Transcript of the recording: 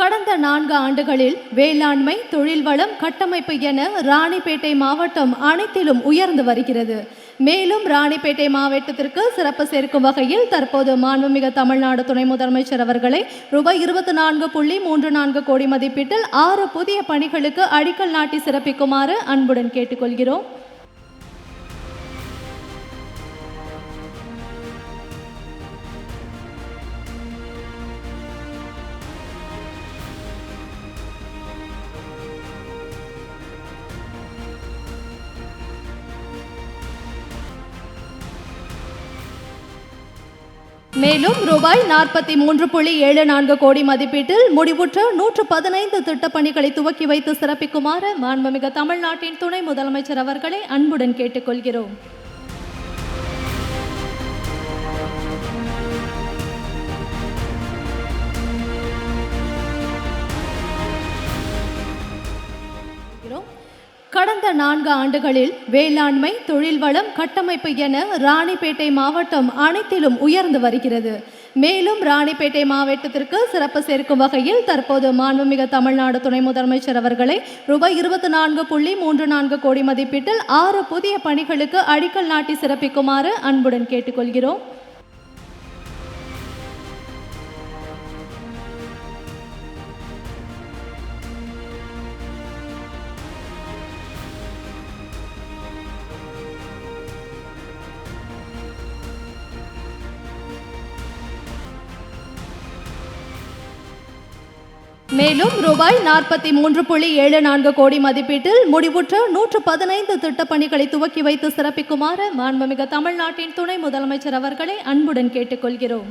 கடந்த நான்கு ஆண்டுகளில் வேளாண்மை தொழில் வளம் கட்டமைப்பு என ராணிப்பேட்டை மாவட்டம் அனைத்திலும் உயர்ந்து வருகிறது. மேலும் ராணிப்பேட்டை மாவட்டத்திற்கு சிறப்பு சேர்க்கும் வகையில் தற்போது மாண்புமிகு தமிழ்நாடு துணை முதலமைச்சர் அவர்களை ரூபாய் இருபத்தி நான்கு புள்ளி மூன்று நான்கு கோடி மதிப்பீட்டில் ஆறு புதிய பணிகளுக்கு அடிக்கல் நாட்டி சிறப்பிக்குமாறு அன்புடன் கேட்டுக்கொள்கிறோம். மேலும் ரூபாய் நாற்பத்தி மூன்று புள்ளி ஏழு நான்கு கோடி மதிப்பீட்டில் முடிவுற்ற நூற்று பதினைந்து திட்டப்பணிகளை துவக்கி வைத்து சிறப்பிக்குமாறு மாண்புமிகு தமிழ்நாட்டின் துணை முதலமைச்சர் அவர்களை அன்புடன் கேட்டுக்கொள்கிறோம் இருக்கிறோம். கடந்த நான்கு ஆண்டுகளில் வேளாண்மை தொழில் வளம் கட்டமைப்பு என ராணிப்பேட்டை மாவட்டம் அனைத்திலும் உயர்ந்து வருகிறது. மேலும் ராணிப்பேட்டை மாவட்டத்திற்கு சிறப்பு சேர்க்கும் வகையில் தற்போது மாண்புமிகு தமிழ்நாடு துணை முதலமைச்சர் அவர்களை ரூபாய் இருபத்தி நான்கு புள்ளி மூன்று நான்கு கோடி மதிப்பீட்டில் ஆறு புதிய பணிகளுக்கு அடிக்கல் நாட்டி சிறப்பிக்குமாறு அன்புடன் கேட்டுக்கொள்கிறோம். மேலும் ரூபாய் நாற்பத்தி மூன்று புள்ளி ஏழு நான்கு கோடி மதிப்பீட்டில் முடிவுற்ற நூற்று பதினைந்து திட்டப்பணிகளை துவக்கி வைத்து சிறப்பிக்குமாறு மாண்புமிகு தமிழ்நாட்டின் துணை முதலமைச்சர் அவர்களை அன்புடன் கேட்டுக்கொள்கிறோம்.